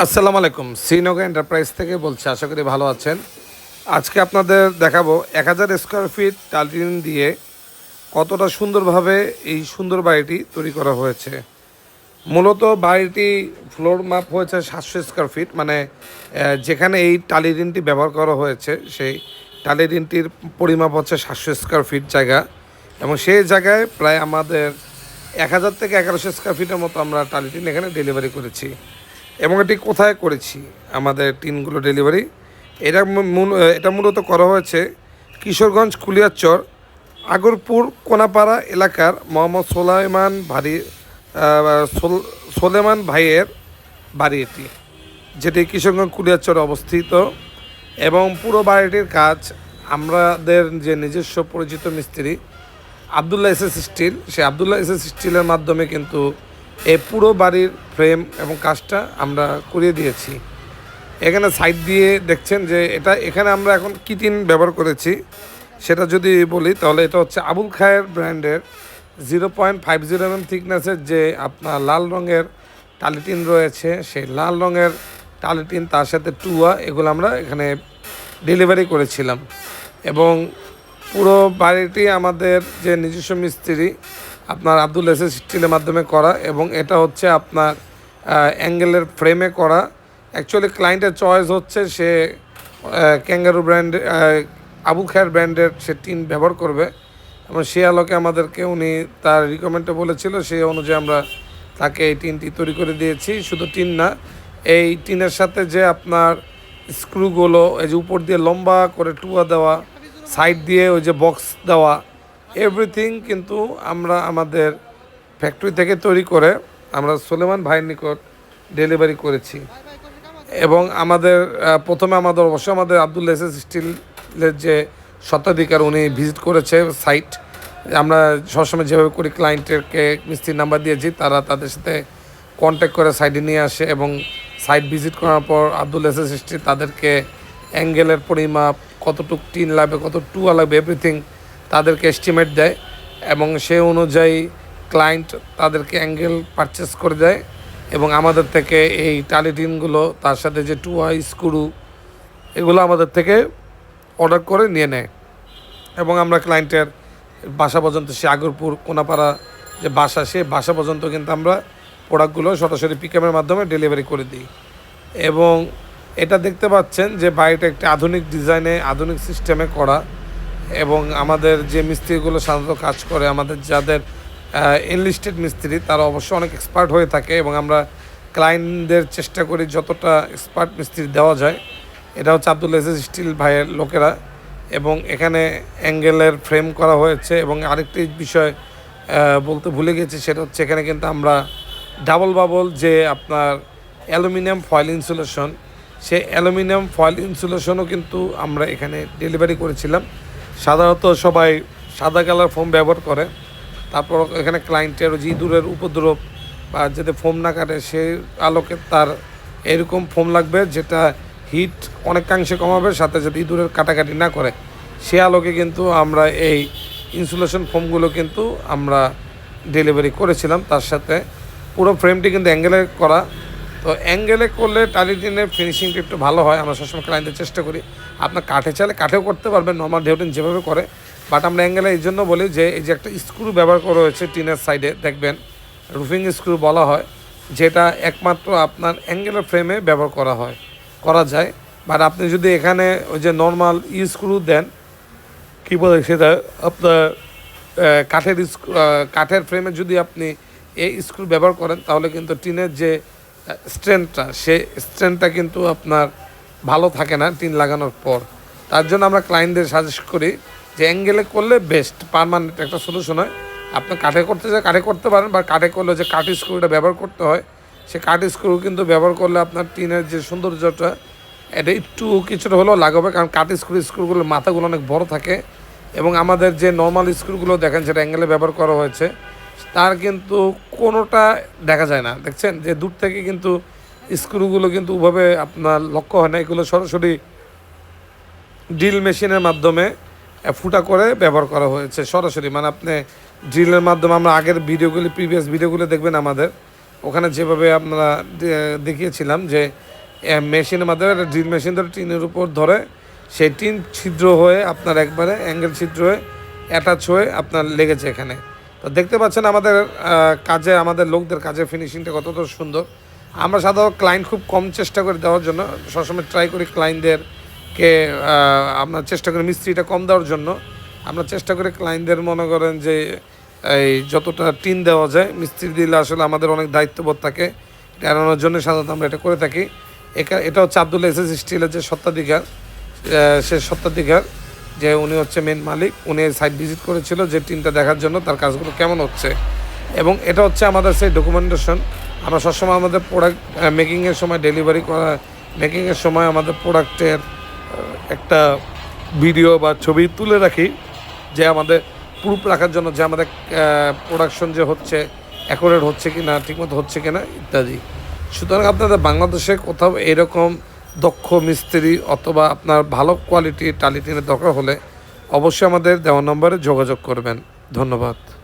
আসসালামু আলাইকুম। শ্রীনগর এন্টারপ্রাইজ থেকে বলছি, আশা করি ভালো আছেন। আজকে আপনাদের দেখাবো এক হাজার স্কোয়ার ফিট টালিন দিয়ে কতটা সুন্দরভাবে এই সুন্দর বাড়িটি তৈরি করা হয়েছে। মূলত বাড়িটি ফ্লোর মাপ হয়েছে সাতশো স্কোয়ার ফিট মানে যেখানে এই টালিরিনটি ব্যবহার করা হয়েছে, সেই টালিরিনটির পরিমাপ হচ্ছে সাতশো স্কোয়ার ফিট জায়গা। এবং সেই জায়গায় প্রায় আমাদের এক হাজার থেকে এগারোশো স্কোয়ার ফিটের মতো আমরা টালিটিন এখানে ডেলিভারি করেছি। এবং এটি কোথায় করেছি? আমাদের টিনগুলো ডেলিভারি। এটা এটা মূলত করা হয়েছে কিশোরগঞ্জ কুলিয়ারচর আগরপুর কোনাপাড়া এলাকার মোহাম্মদ সোলাইমান ভারি সোল- সোলেমান ভাইয়ের বাড়ি এটি, যেটি কিশোরগঞ্জ কুলিয়ারচরে অবস্থিত এবং পুরো বাড়িটির কাজ আমাদের যে নিজস্ব পরিচিত মিস্ত্রি আবদুল্লাহ এসএস স্টিল সেই আবদুল্লাহ এসএস স্টিলের মাধ্যমে কিন্তু এই পুরো বাড়ির ফ্রেম এবং কাজটা আমরা করিয়ে দিয়েছি। এখানে সাইড দিয়ে দেখছেন যে এটা, এখানে আমরা এখন কী টিন ব্যবহার করেছি সেটা যদি বলি, তাহলে এটা হচ্ছে আবুল খায়ের ব্র্যান্ডের zero point five zero M থিকনেসের যে আপনার লাল রঙের টালিটিন রয়েছে, সেই লাল রঙের টালিটিন তার সাথে টুয়া এগুলো আমরা এখানে ডেলিভারি করেছিলাম। এবং পুরো বাড়িটি আমাদের যে নিজস্ব মিস্ত্রি আপনার আব্দুল এসেস স্টিলের মাধ্যমে করা এবং এটা হচ্ছে আপনার অ্যাঙ্গেলের ফ্রেমে করা। অ্যাকচুয়ালি ক্লায়েন্টের চয়েস হচ্ছে সে ক্যাঙ্গারু ব্র্যান্ড আবু খায়ের ব্র্যান্ডের সে টিন ব্যবহার করবে। এবং সে আলোকে আমাদেরকে উনি তার রিকমেন্ডে বলেছিল সেই অনুযায়ী আমরা তাকে এই টিনটি তৈরি করে দিয়েছি। শুধু টিন না, এই টিনের সাথে যে আপনার স্ক্রুগুলো এই যে উপর দিয়ে লম্বা করে টুয়া দেওয়া সাইড দিয়ে ওই যে বক্স দেওয়া এভরিথিং কিন্তু আমরা আমাদের ফ্যাক্টরি থেকে তৈরি করে আমরা সোলেমান ভাইয়ের নিকট ডেলিভারি করেছি। এবং আমাদের প্রথমে আমাদের অবশ্যই আমাদের আব্দুল এসএস স্টিলের যে স্বত্বাধিকার উনি ভিজিট করেছে সাইট আমরা সবসময় যেভাবে করি ক্লায়েন্টেরকে মিস্ত্রির নাম্বার দিয়েছি, তারা তাদের সাথে কন্ট্যাক্ট করে সাইডে নিয়ে আসে এবং সাইট ভিজিট করার পর আব্দুল এসএস স্টিল তাদেরকে অ্যাঙ্গেলের পরিমাপ, কতটুক টিন লাগবে, কত টুয়া লাগবে এভরিথিং তাদেরকে এস্টিমেট দেয় এবং সে অনুযায়ী ক্লায়েন্ট তাদেরকে অ্যাঙ্গেল পারচেস করে দেয় এবং আমাদের থেকে এই টালিটিনগুলো তার সাথে যে টুয়া স্ক্রু এগুলো আমাদের থেকে অর্ডার করে নিয়ে নেয়। এবং আমরা ক্লায়েন্টের বাসা পর্যন্ত, সে আগরপুর কোনাপাড়া যে বাসা, সে বাসা পর্যন্ত কিন্তু আমরা প্রোডাক্টগুলো সরাসরি পিকআপের মাধ্যমে ডেলিভারি করে দিই। এবং এটা দেখতে পাচ্ছেন যে বাড়িটা একটি আধুনিক ডিজাইনে আধুনিক সিস্টেমে করা এবং আমাদের যে মিস্ত্রিগুলো সাধারণত কাজ করে, আমাদের যাদের এনলিস্টেড মিস্ত্রি, তারা অবশ্যই অনেক এক্সপার্ট হয়ে থাকে এবং আমরা ক্লায়েন্টদের চেষ্টা করি যতটা এক্সপার্ট মিস্ত্রি দেওয়া যায়। এটা হচ্ছে আব্দুল আজিজ স্টিল ভাইয়ের লোকেরা এবং এখানে অ্যাঙ্গেলের ফ্রেম করা হয়েছে এবং আরেকটি বিষয় বলতে ভুলে গেছি সেটা হচ্ছে এখানে কিন্তু আমরা ডাবল বাবল যে আপনার অ্যালুমিনিয়াম ফয়েল ইনসুলেশন সে অ্যালুমিনিয়াম ফয়েল ইনসুলেশনও কিন্তু আমরা এখানে ডেলিভারি করেছিলাম। সাধারণত সবাই সাদা কালার ফোম ব্যবহার করে। তারপর এখানে ক্লায়েন্টের যে ইঁদুরের উপদ্রব বা যাতে ফোম না কাটে সেই আলোকে তার এরকম ফোম লাগবে যেটা হিট অনেকাংশে কমাবে, সাথে যাতে ইঁদুরের কাটাকাটি না করে। সে আলোকে কিন্তু আমরা এই ইনসুলেশন ফোমগুলো কিন্তু আমরা ডেলিভারি করেছিলাম। তার সাথে পুরো ফ্রেমটি কিন্তু অ্যাঙ্গেলে করা। তো অ্যাঙ্গেলে করলে টালিটিনের ফিনিশিংটা একটু ভালো হয়। আমরা সবসময় ক্লায়েন্টের চেষ্টা করি। আপনার কাঠে চালে কাঠেও করতে পারবেন নর্মাল ঢেউটিন যেভাবে করে। বাট আমরা অ্যাঙ্গেলে এই জন্য বলি যে, এই যে একটা স্ক্রু ব্যবহার করা হয়েছে টিনের সাইডে দেখবেন রুফিং স্ক্রু বলা হয়, যেটা একমাত্র আপনার অ্যাঙ্গেলের ফ্রেমে ব্যবহার করা হয়, করা যায়। বাট আপনি যদি এখানে ওই যে নর্মাল স্ক্রু দেন, কী বলে সেটা আপনার কাঠের কাঠের ফ্রেমে যদি আপনি এই স্ক্রু ব্যবহার করেন, তাহলে কিন্তু টিনের যে স্ট্রেংথটা, সে স্ট্রেংথটা কিন্তু আপনার ভালো থাকে না টিন লাগানোর পর। তার জন্য আমরা ক্লায়েন্টদের সাজেস্ট করি যে অ্যাঙ্গেলে করলে বেস্ট পারমানেন্ট একটা সলিউশন হয়। আপনি কাঠে করতে চাই কাঠে করতে পারেন বা কাঠে করলে যে কাঠ স্ক্রুটা ব্যবহার করতে হয়, সে কাঠ স্ক্রু কিন্তু ব্যবহার করলে আপনার টিনের যে সৌন্দর্যটা, এটা একটু কিছুটা হলেও লাগাবে কারণ কাঠ স্ক্রু স্ক্রুগুলোর মাথাগুলো অনেক বড় থাকে। এবং আমাদের যে নর্মাল স্ক্রুগুলো দেখেন, সেটা অ্যাঙ্গেলে ব্যবহার করা হয়েছে। তার কিন্তু কোনোটা দেখা যায় না। দেখছেন? যে দূর থেকে কিন্তু স্ক্রুগুলো কিন্তু ওভাবে আপনার লক্ষ্য হয় না। এগুলো সরাসরি ড্রিল মেশিনের মাধ্যমে ফুটা করে ব্যবহার করা হয়েছে সরাসরি। মানে আপনি ড্রিলের মাধ্যমে আমরা আগের ভিডিওগুলি, প্রিভিয়াস ভিডিওগুলো দেখবেন আমাদের। ওখানে যেভাবে আমরা দেখিয়েছিলাম যে মেশিনের মাধ্যমে একটা ড্রিল মেশিন ধরে টিনের উপর ধরে, সেই টিন ছিদ্র হয়ে আপনার একবারে অ্যাঙ্গেল ছিদ্র হয়ে অ্যাটাচ হয়ে আপনার লেগেছে এখানে। তো দেখতে পাচ্ছেন আমাদের কাজে, আমাদের লোকদের কাজে ফিনিশিংটা কতটা সুন্দর। আমরা সাধারণত ক্লায়েন্ট খুব কম চেষ্টা করে দেওয়ার জন্য। সবসময় ট্রাই করি ক্লায়েন্টদেরকে আমরা চেষ্টা করি মিস্ত্রিটা কম দেওয়ার জন্য। আমরা চেষ্টা করি ক্লায়েন্টদের মনে করেন যে, এই যতটা টিন দেওয়া যায়, মিস্ত্রি দিলে আসলে আমাদের অনেক দায়িত্ববোধ থাকে। এড়ানোর জন্য সাধারণত আমরা এটা করে থাকি। এটা হচ্ছে আব্দুল এস এস স্টিলের যে সত্ত্বাধিকার সে সত্ত্বাধিকার যে উনি হচ্ছে মেন মালিক, উনি সাইট ভিজিট করেছিল যে টিমটা দেখার জন্য, তার কাজগুলো কেমন হচ্ছে। এবং এটা হচ্ছে আমাদের সেই ডকুমেন্টেশন আমরা সবসময় আমাদের প্রোডাক্ট মেকিংয়ের সময় ডেলিভারি করা মেকিংয়ের সময় আমাদের প্রোডাক্টের একটা ভিডিও বা ছবি তুলে রাখি, যে আমাদের প্রুফ রাখার জন্য যে আমাদের প্রোডাকশন যে হচ্ছে অ্যাকোরেট হচ্ছে কি না ঠিকমতো হচ্ছে কি না ইত্যাদি। সুতরাং আপনাদের বাংলাদেশে কোথাও এরকম দক্ষ মিস্ত্রি অথবা আপনার ভালো কোয়ালিটির টালিটিনের দরকার হলে অবশ্যই আমাদের দেওয়া নম্বরে যোগাযোগ করবেন। ধন্যবাদ।